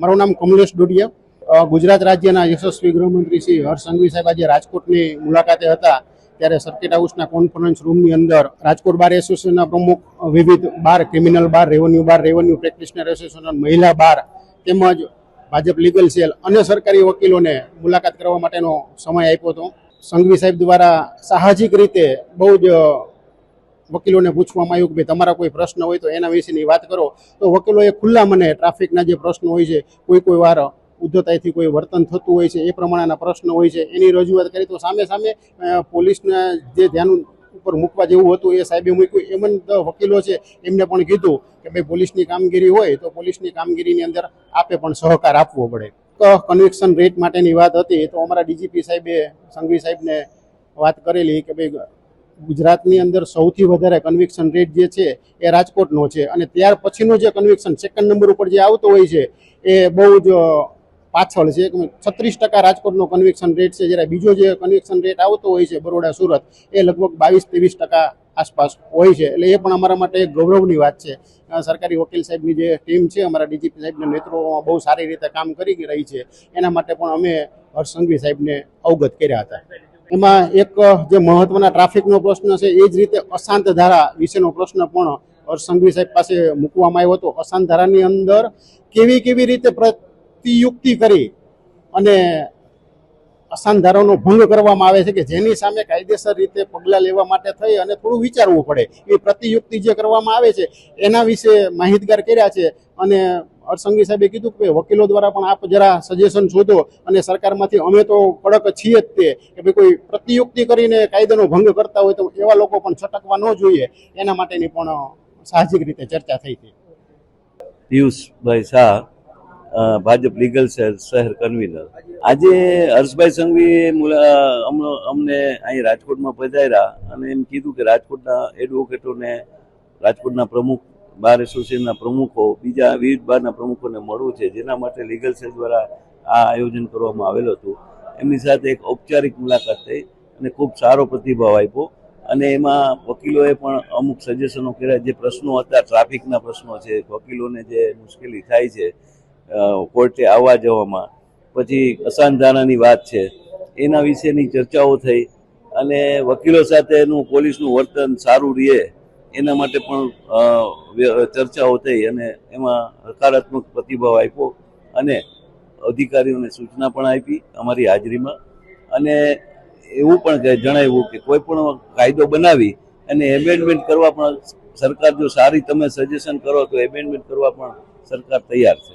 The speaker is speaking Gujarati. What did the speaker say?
મારું નામ કમલેશ ડોડિયા. ગુજરાત રાજ્યના યશસ્વી ગૃહમંત્રી શ્રી હર્ષ સંઘવી સાહેબ આજે રાજકોટની મુલાકાતે હતા. ત્યારે સર્કિટ હાઉસના કોન્ફરન્સ રૂમની અંદર રાજકોટ બાર એસોસિએશનના પ્રમુખ વિવિધ bar criminal bar revenue bar revenue practitioner association મહિલા બાર તેમજ ભાજપ લીગલ સેલ અને સરકારી વકીલોને મુલાકાત કરવા માટેનો સમય આપ્યો હતો. સંઘવી સાહેબ દ્વારા સાહજિક રીતે બહુ જ વકીલોને પૂછવામાં આવ્યું કે ભાઈ તમારા કોઈ પ્રશ્ન હોય તો એના વિશેની વાત કરો. તો વકીલોએ ખુલ્લા મને ટ્રાફિકના જે પ્રશ્નો હોય છે કોઈ કોઈ વાર ઉદ્ધતાઈથી કોઈ વર્તન થતું હોય છે, એ પ્રમાણેના પ્રશ્નો હોય છે, એની રજૂઆત કરી તો સામે સામે પોલીસના જે ધ્યાન ઉપર મૂકવા જેવું હતું એ સાહેબે મૂક્યું. એમ વકીલો છે, એમને પણ કીધું કે ભાઈ પોલીસની કામગીરી હોય તો પોલીસની કામગીરીની અંદર આપે પણ સહકાર આપવો પડે. કન્વિક્શન રેટ માટેની વાત હતી, તો અમારા ડીજીપી સાહેબે, સંઘવી સાહેબને વાત કરેલી કે ભાઈ ગુજરાતની અંદર સૌથી વધારે કન્વિક્શન રેટ જે છે એ રાજકોટનો છે. અને ત્યાર પછીનો જે કન્વિક્શન સેકન્ડ નંબર ઉપર જે આવતો હોય છે, એ બહુ જ પાછળ છે. છત્રીસ ટકા રાજકોટનો કન્વિક્શન રેટ છે. જ્યારે બીજો જે કન્વિક્શન રેટ આવતો હોય છે, બરોડા, સુરત, એ લગભગ બાવીસ, ત્રેવીસ ટકા આસપાસ હોય છે. એટલે એ પણ અમારા માટે એક ગૌરવની વાત છે. સરકારી વકીલ સાહેબની જે ટીમ છે, અમારા ડીજીપી સાહેબના નેતૃત્વમાં બહુ સારી રીતે કામ કરી રહી છે. એના માટે પણ અમે હર્ષ સંઘવી સાહેબને અવગત કર્યા હતા. એમાં એક જે મહત્વના ટ્રાફિકનો પ્રશ્ન છે, એ જ રીતે અશાંત ધારા વિશેનો પ્રશ્ન પણ હર્ષ સંઘવી સાહેબ પાસે મૂકવામાં આવ્યો હતો. અશાંત ધારાની અંદર કેવી કેવી રીતે પ્રતિયુક્તિ કરી અને અશાંત ધારાનો ભંગ કરવામાં આવે છે કે જેની સામે કાયદેસર રીતે પગલાં લેવા માટે થઈ અને થોડું વિચારવું પડે. એ પ્રતિયુક્તિ જે કરવામાં આવે છે, એના વિશે માહિતગાર કર્યા છે અને હર્ષંઘવી સાહેબે કીધું કે વકીલો દ્વારા પણ આપ જરા સજેશન શોધો અને સરકારમાંથી અમે તો કડક છીએ જ તે, કે ભાઈ કોઈ પ્રતિયુક્તિ કરીને કાયદાનો ભંગ કરતા હોય તો એવા લોકો પણ છટકવા ન જોઈએ. એના માટેની પણ સાહજિક રીતે ચર્ચા થઈ હતી. પિયુષભાઈ શાહ ભાજપ લીગલ સેલ શહેર કન્વીનર આજે હર્ષભાઈ સંઘવીએ અમ- અમને અહીં રાજકોટમાં પધાર્યા અને એમ કીધું કે રાજકોટના એડવોકેટોને રાજકોટના પ્રમુખ બાર એસોસિએશનના પ્રમુખો, બીજા વિવિધ બારના પ્રમુખોને મળવું છે, જેના માટે લીગલ સેલ દ્વારા આ આયોજન કરવામાં આવેલું હતું. એમની સાથે એક ઔપચારિક મુલાકાત થઈ અને ખૂબ સારો પ્રતિભાવ આપ્યો. અને એમાં વકીલોએ પણ અમુક સજેશનો કર્યા. જે પ્રશ્નો હતા ટ્રાફિકના પ્રશ્નો છે, વકીલોને જે મુશ્કેલી થાય છે કોર્ટે આવવા જવામાં. પછી અસાનધારાની વાત છે. એના વિશેની ચર્ચાઓ થઈ અને વકીલો સાથેનું પોલીસનું વર્તન સારું રહે. એના માટે પણ ચર્ચાઓ થઈ અને એમાં હકારાત્મક પ્રતિભાવ આપ્યો અને અધિકારીઓને સૂચના પણ આપી અમારી હાજરીમાં. અને એવું પણ જણાવ્યું કે કોઈ પણ કાયદો બનાવી અને એમેન્ડમેન્ટ કરવા પણ સરકાર જો સારી તમે સજેશન કરો તો એમેન્ડમેન્ટ કરવા પણ સરકાર તૈયાર છે.